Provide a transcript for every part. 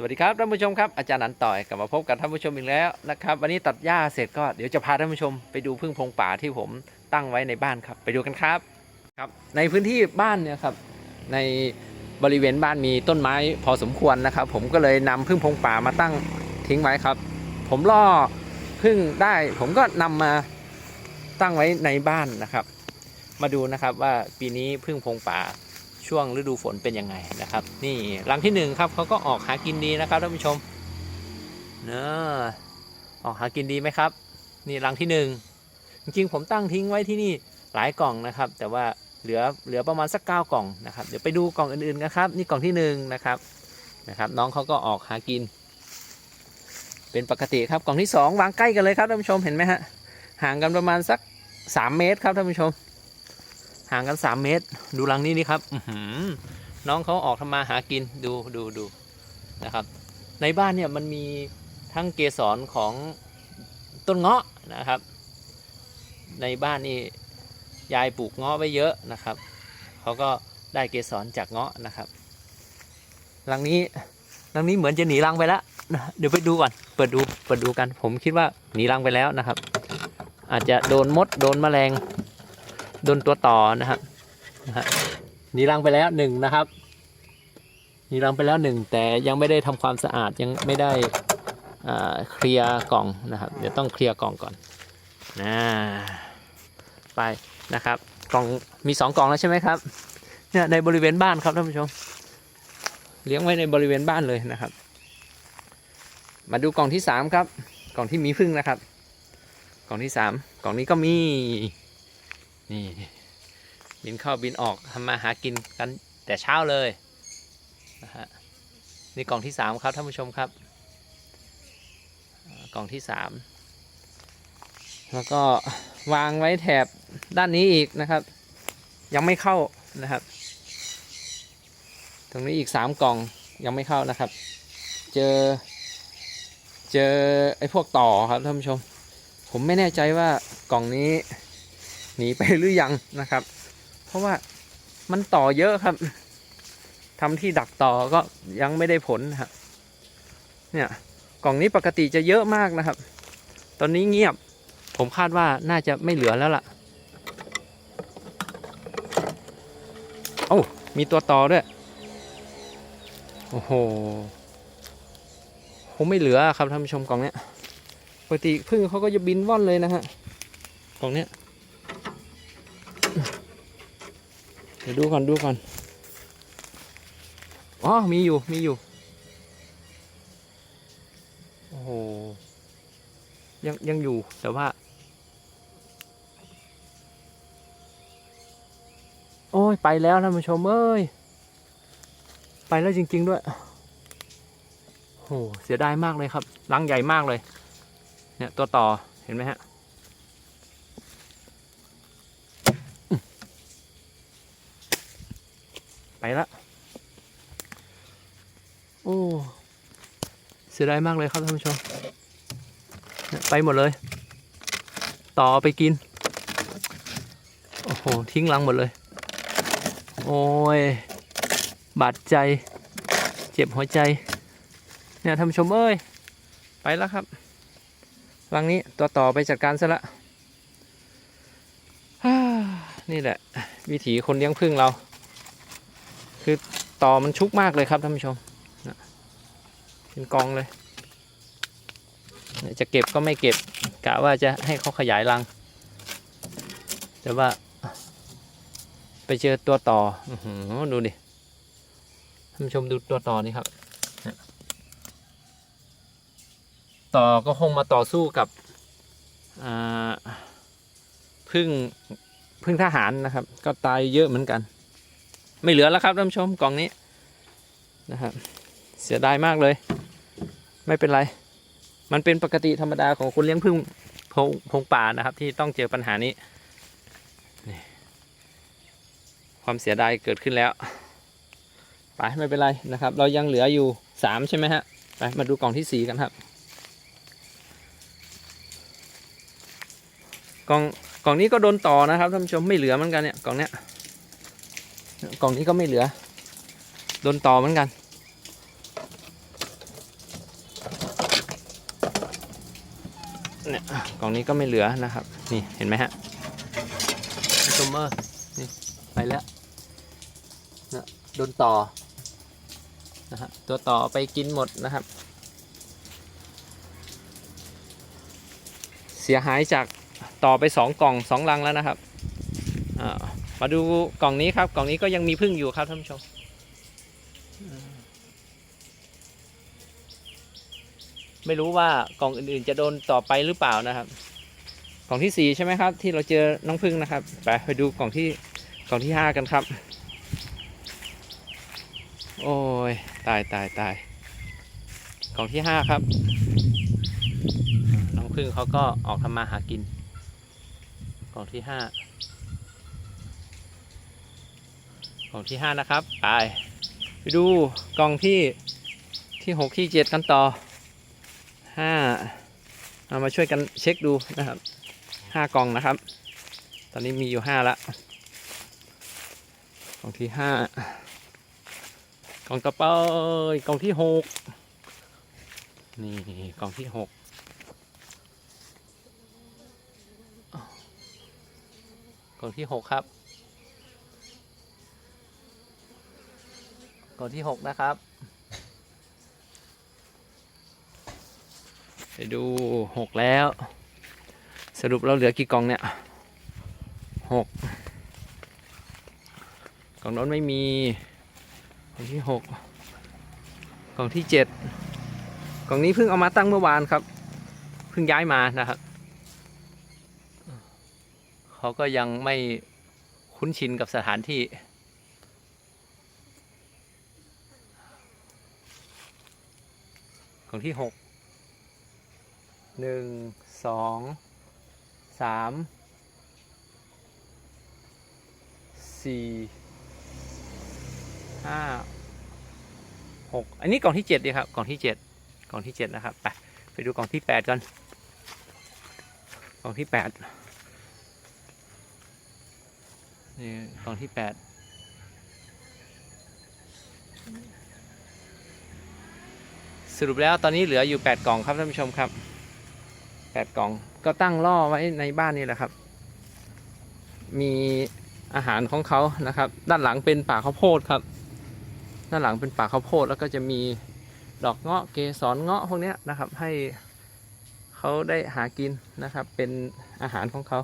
สวัสดีครับท่านผู้ชมครับอาจารย์นันต่อยกลับมาพบกับท่านผู้ชมอีกแล้วนะครับวันนี้ตัดหญ้าเสร็จก็เดี๋ยวจะพาท่านผู้ชมไปดูพึ่งพงป่าที่ผมตั้งไว้ในบ้านครับ ไปดูกันครับครับในพื้นที่บ้านเนี่ยครับในบริเวณบ้านมีต้นไม้พอสมควรนะครับ ผมก็เลยนำพึ่งพงป่ามาตั้งทิ้งไว้ครับ ผมล่อพึ่งได้ ผมก็นำมาตั้งไว้ในบ้านนะครับ มาดูนะครับว่าปีนี้พึ่งพงป่า ช่วงฤดูฝนเป็นยังไงนะครับ นี่รังที่หนึ่งครับเขาก็ออกหากินดีนะครับท่านผู้ชมเนอะออกหากินดีไหมครับ นี่รังที่หนึ่งจริงๆผมตั้งทิ้งไว้ที่นี่หลายกล่องนะครับ แต่ว่าเหลือเหลือประมาณสักเก้ากล่องนะครับเดี๋ยวไปดูกล่องอื่นๆกันครับนี่กล่องที่หนึ่งนะครับนะครับน้องเขาก็ออกหากิน เป็นปกติครับกล่องที่สองวางใกล้กันเลยครับท่านผู้ชมเห็นไหมฮะห่างกันประมาณสักสามเมตรครับท่านผู้ชม ห่างกัน3เมตร ดูรังนี้นี่ครับน้องเขาออกทำมาหากินดูดูดูนะครับ ในบ้านเนี่ยมันมีทั้งเกสรของต้นเงาะนะครับ ในบ้านนี่ยายปลูกเงาะไว้เยอะนะครับเขาก็ได้เกสรจากเงาะนะครับรังนี้รังนี้เหมือนจะหนีรังไปแล้วนะเดี๋ยวไปดูก่อน เปิดดู เปิดดูกัน ผมคิดว่าหนีรังไปแล้วนะครับ อาจจะโดนมด โดนแมลง ดนตัวต่อนะครับนะฮะหนีรังไปแล้วหนึ่งนะครับหนีรังไปแล้วหนึ่งแต่ยังไม่ได้ทำความสะอาดยังไม่ได้อ่าเคลียร์กล่องนะครับ เดี๋ยวต้องเคลียร์กล่องก่อนนะไปนะครับ กล่องมีสองกล่องแล้วใช่ไหมครับเนี่ยในบริเวณบ้านครับท่านผู้ชมเลี้ยงไว้ในบริเวณบ้านเลยนะครับ มาดูกล่องที่สามครับ กล่องที่มีพึ่งนะครับ กล่องที่สามกล่องนี้ก็มี นี่ บินเข้าบินออกทำมาหากินกันแต่เช้าเลยนะฮะนี่กล่องที่สามครับท่านผู้ชมครับกล่องที่สามแล้วก็วางไว้แถบด้านนี้อีกนะครับ ยังไม่เข้านะครับ ตรงนี้อีกสามกล่องยังไม่เข้านะครับ เจอ เจอไอ้พวกต่อครับท่านผู้ชม ผมไม่แน่ใจว่ากล่องนี้ หนีไปหรือยังนะครับ เพราะว่ามันต่อเยอะครับทำที่ดักต่อก็ยังไม่ได้ผลนะครับเนี่ยกล่องนี้ปกติจะเยอะมากนะครับ ตอนนี้เงียบผมคาดว่าน่าจะไม่เหลือแล้วล่ะโอ้มีตัวต่อด้วย โอ้โหคงไม่เหลือครับท่านผู้ชมกล่องเนี้ยปกติพึ่งเขาก็จะบินว่อนเลยนะฮะกล่องเนี้ย ดี๋ยวดูก่อนดูก่อน อ๋อ มีอยู่ มีอยู่ โอ้โห ยังยังอยู่ แต่ว่า โอ้ย ไปแล้วท่านผู้ชมเอ้ย ไปแล้วจริง ๆ ด้วย โอ้โห เสียดายมากเลยครับ รังใหญ่มากเลย เนี่ยตัวต่อ เห็นไหมฮะ ไปละ โอ้ เสียดายมากเลยครับท่านผู้ชม ไปหมดเลย ต่อไปกิน โอ้โห ทิ้งรังหมดเลย โอ้ย บาดใจ เจ็บหัวใจ เนี่ยท่านผู้ชมเอ้ย ไปแล้วครับรังนี้ตัวต่อไปจัดการซะละนี่แหละ วิถีคนเลี้ยงพึ่งเรา คือต่อมันชุกมากเลยครับท่านผู้ชมเป็นกองเลย จะเก็บก็ไม่เก็บกะว่าจะให้เขาขยายรัง แต่ว่า ไปเจอตัวต่ออดูดิท่านผู้ชมดูตัวต่อนี่ครับ ต่อก็คงมาต่อสู้กับพึ่งพึ่งทหารนะครับ ก็ตายเยอะเหมือนกัน ไม่เหลือแล้วครับท่านผู้ชมกล่องนี้นะครับเสียดายมากเลย ไม่เป็นไร มันเป็นปกติธรรมดาของคนเลี้ยงพึ่งพงพงป่านะครับ ที่ต้องเจอปัญหานี้ ความเสียดายเกิดขึ้นแล้วไปไม่เป็นไรนะครับ เรายังเหลืออยู่สามใช่ไหมฮะไปมาดูกล่องที่สี่กันครับ กล่องกล่องนี้ก็โดนต่อนะครับท่านผู้ชมไม่เหลือเหมือนกันเนี่ยกล่องเนี้ย กล่องนี้ก็ไม่เหลือ โดนต่อเหมือนกัน เนี่ยกล่องนี้ก็ไม่เหลือนะครับ นี่เห็นไหมฮะคอมเมอร์นี่ไปแล้วนะโดนต่อนะฮะตัวต่อไปกินหมดนะครับ เสียหายจากต่อไปสองกล่องสองลังแล้วนะครับอ่า มาดูกล่องนี้ครับ กล่องนี้ก็ยังมีพึ่งอยู่ครับท่านผู้ชมไม่รู้ว่ากล่องอื่นๆจะโดนต่อไปหรือเปล่านะครับ กล่องที่สี่ใช่ไหมครับ ที่เราเจอน้องพึ่งนะครับไปไปดูกล่องที่กล่องที่ห้ากันครับ โอ้ยตายตายตายกล่องที่ห้าครับ น้องพึ่งเขาก็ออกทำมาหากิน กล่องที่ห้า กล่องที่ห้านะครับ ไป ไปดูกล่องที่ที่หกที่เจ็ดกันต่อห้าเอามาช่วยกันเช็คดูนะครับห้ากล่องนะครับ ตอนนี้มีอยู่ห้าละ กล่องที่ห้ากล่องต่อไปกล่องที่หกนี่กล่องที่หกกล่องที่หกครับ กล่องที่หกนะครับ ไปดูหกแล้ว สรุปเราเหลือกี่กล่องเนี่ยหกกล่องโน้นไม่มีกล่องที่หกกล่องที่เจ็ดกล่องนี้เพิ่งเอามาตั้งเมื่อวานครับ เพิ่งย้ายมานะครับเขาก็ยังไม่คุ้นชินกับสถานที่ กล่องที่หกหนึ่งสองสามสี่ห้าหกอันนี้กล่องที่เจ็ดดีครับกล่องที่เจ็ดกล่องที่เจ็ดนะครับไปไปดูกล่องที่แปดกันกล่องที่แปดนี่กล่องที่แปด สรุปแล้วตอนนี้เหลืออยู่ 8 กล่องครับท่านผู้ชมครับ 8 กล่องก็ตั้งล่อไว้ในบ้านนี่แหละครับ มีอาหารของเขานะครับ ด้านหลังเป็นป่าข้าวโพดครับ ด้านหลังเป็นป่าข้าวโพดแล้วก็จะมีดอกเงาะเกสรเงาะพวกนี้นะครับให้เขาได้หากินนะครับ เป็นอาหารของเขา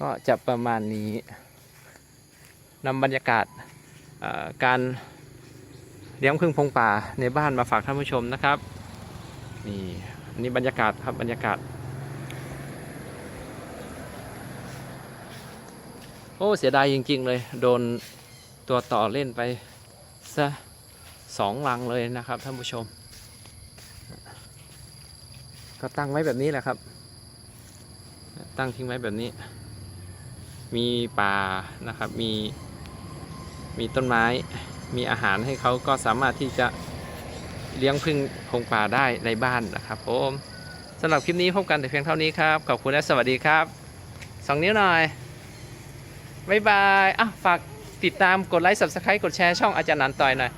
ก็จะประมาณนี้นำบรรยากาศการ เลี้ยงพึ่งพงป่าในบ้านมาฝากท่านผู้ชมนะครับนี่อันนี้บรรยากาศครับบรรยากาศ โอ้ เสียดายจริง ๆ เลย โดนตัวต่อเล่นไปซะสองลังเลยนะครับท่านผู้ชม ก็ตั้งไว้แบบนี้แหละครับ ตั้งทิ้งไว้แบบนี้ มีป่านะครับ มีมีต้นไม้ มีอาหารให้เขาก็สามารถที่จะเลี้ยงพึ่งพงป่าได้ในบ้านนะครับผมสำหรับคลิปนี้พบกันแต่เพียงเท่านี้ครับ ขอบคุณและสวัสดีครับสองนิ้วหน่อยบ๊ายบายอะฝากติดตามกดไลค์ subscribe กดแชร์ช่องอาจารย์นันต่อยหน่อย